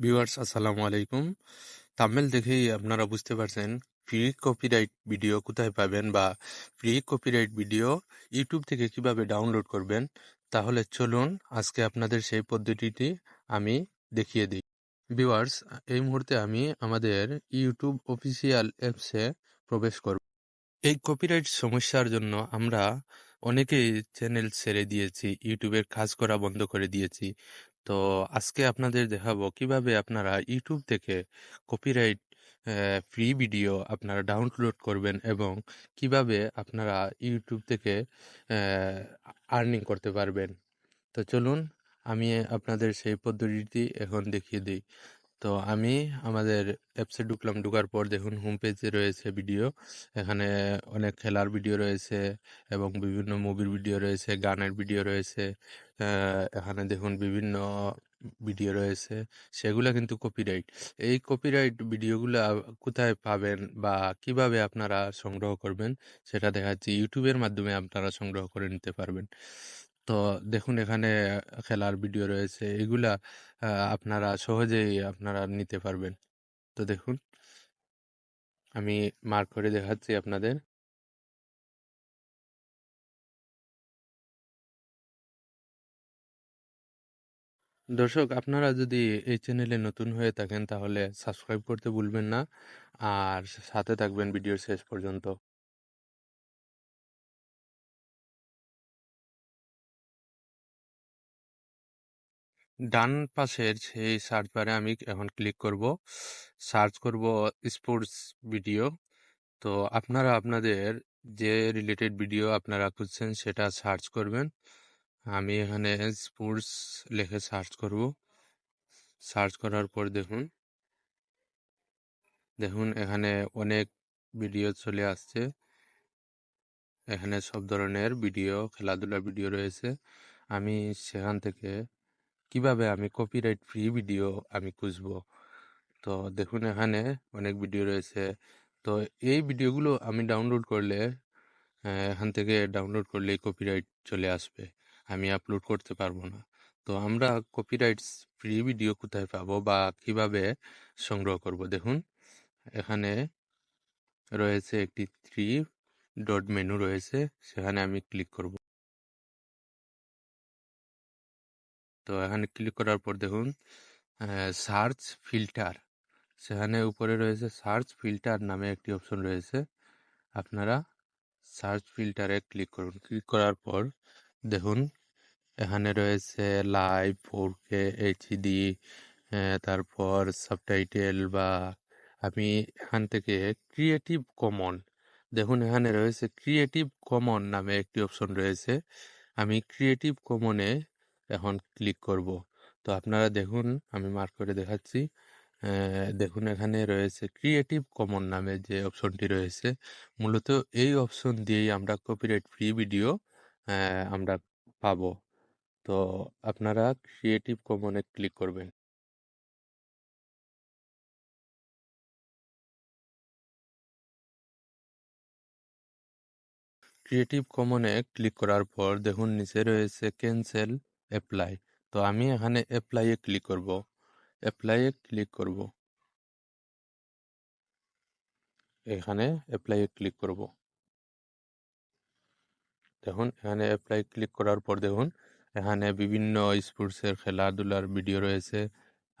Viewers, আসসালামু আলাইকুম। তামিল দেখেই আপনারা বুঝতে পারছেন ফ্রি কপিরাইট ভিডিও কোথায় পাবেন বা ফ্রি কপিরাইট ভিডিও ইউটিউব থেকে কীভাবে ডাউনলোড করবেন। তাহলে চলুন আজকে আপনাদের সেই পদ্ধতিটি আমি দেখিয়ে দিই। ভিউয়ার্স, এই মুহূর্তে আমি আমাদের ইউটিউব অফিসিয়াল অ্যাপসে প্রবেশ করব। এই কপিরাইট সমস্যার জন্য আমরা অনেকেই চ্যানেল ছেড়ে দিয়েছি ইউটিউবের কাজ করা বন্ধ করে দিয়েছি। তো আজকে আপনাদের দেখাবো কীভাবে আপনারা ইউটিউব থেকে কপিরাইট ফ্রি ভিডিও আপনারা ডাউনলোড করবেন এবং কীভাবে আপনারা ইউটিউব থেকে আর্নিং করতে পারবেন। তো চলুন আমি আপনাদের সেই পদ্ধতিটি এখন দেখিয়ে দিই। তো আমি আমাদের অ্যাপসে ঢুকলাম, ঢুকার পর দেখুন হোম পেজে রয়েছে ভিডিও এখানে অনেক খেলার ভিডিও রয়েছে এবং বিভিন্ন মুভির ভিডিও রয়েছে, গানের ভিডিও রয়েছে এখানে দেখুন বিভিন্ন ভিডিও রয়েছে, সেগুলো কিন্তু কপিরাইট এই কপিরাইট ভিডিওগুলো কোথায় পাবেন বা কীভাবে আপনারা সংগ্রহ করবেন, সেটা দেখাচ্ছি। ইউটিউবের মাধ্যমে আপনারা সংগ্রহ করে নিতে পারবেন। তো দেখুন এখানে খেলার ভিডিও রয়েছে, এগুলা আপনারা সহজেই আপনারা নিতে পারবেন। তো দেখুন, আমি মার্ক করে দেখাচ্ছি আপনাদের। দর্শক, আপনারা যদি এই চ্যানেলে নতুন হয়ে থাকেন, তাহলে সাবস্ক্রাইব করতে ভুলবেন না। আর সাথে থাকবেন ভিডিওর শেষ পর্যন্ত। ডান পাশের সেই সার্চ বারে আমি এখন ক্লিক করব। সার্চ করব স্পোর্টস ভিডিও তো আপনারা আপনাদের যে রিলেটেড ভিডিও আপনারা খুঁজছেন, সেটা সার্চ করবেন। আমি এখানে স্পোর্টস লিখে সার্চ করব। সার্চ করার পর দেখুন। দেখুন, এখানে অনেক ভিডিও চলে আসছে। এখানে সব ধরনের ভিডিও খেলাধুলার ভিডিও রয়েছে। আমি সেখান থেকে কীভাবে আমি কপিরাইট ফ্রি ভিডিও আমি খুঁজব? তো দেখুন, এখানে অনেক ভিডিও রয়েছে। তো এই ভিডিওগুলো আমি ডাউনলোড করলে এখান থেকে ডাউনলোড করলে কপিরাইট চলে আসবে। আমি আপলোড করতে পারব না। তো আমরা কপিরাইটস ফ্রি ভিডিও কোথায় পাবো বা কীভাবে সংগ্রহ করব? দেখুন, এখানে রয়েছে একটি থ্রি ডট মেনু রয়েছে, সেখানে আমি ক্লিক করব। তো এখানে ক্লিক করার পর দেখুন সার্চ ফিল্টার সেখানে উপরে রয়েছে সার্চ ফিল্টার নামে একটি অপশন রয়েছে। আপনারা সার্চ ফিল্টারে ক্লিক করুন। ক্লিক করার পর দেখুন এখানে রয়েছে লাইভ ফোর কে এইচডি তারপর সাবটাইটেল বা আমি এখান থেকে ক্রিয়েটিভ কমন দেখুন এখানে রয়েছে ক্রিয়েটিভ কমন নামে একটি অপশন রয়েছে, আমি ক্রিয়েটিভ কমনে এখন ক্লিক করব। তো আপনারা দেখুন, আমি মার্ক করে দেখাচ্ছি দেখুন এখানে রয়েছে ক্রিয়েটিভ কমন নামে যে অপশনটি রয়েছে, মূলত এই অপশন দিয়েই আমরা কপিরাইট ফ্রি ভিডিও আমরা পাবো। তো আপনারা ক্রিয়েটিভ কমনে ক্লিক করবেন। ক্রিয়েটিভ কমনে ক্লিক করার পর দেখুন নিচে রয়েছে ক্যান্সেল অ্যাপ্লাই তো আমি এখানে অ্যাপ্লাইয়ে ক্লিক করব। অ্যাপ্লাইয়ে ক্লিক করব। এখানে অ্যাপ্লাইয়ে ক্লিক করব। দেখুন এখানে অ্যাপ্লাই ক্লিক করার পর দেখুন এখানে বিভিন্ন স্পোর্টসের খেলাধুলার ভিডিও রয়েছে।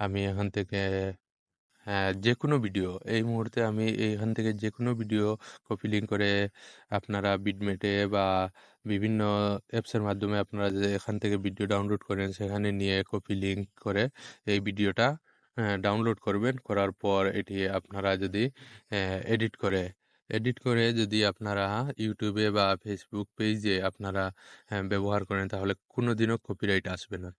আমি এখান থেকে হ্যাঁ যে কোনো ভিডিও, এই মুহূর্তে আমি এইখান থেকে যে কোনো ভিডিও কপি লিঙ্ক করে আপনারা বিডমেটে বা বিভিন্ন অ্যাপসের মাধ্যমে আপনারা যে এখান থেকে ভিডিও ডাউনলোড করেন, সেখানে নিয়ে কপি লিঙ্ক করে এই ভিডিওটা ডাউনলোড করবেন। করার পর এটি আপনারা যদি এডিট করে এডিট করে যদি আপনারা ইউটিউবে বা ফেসবুক পেজে আপনারা ব্যবহার করেন, তাহলে কোনো দিনও কপিরাইট আসবে না।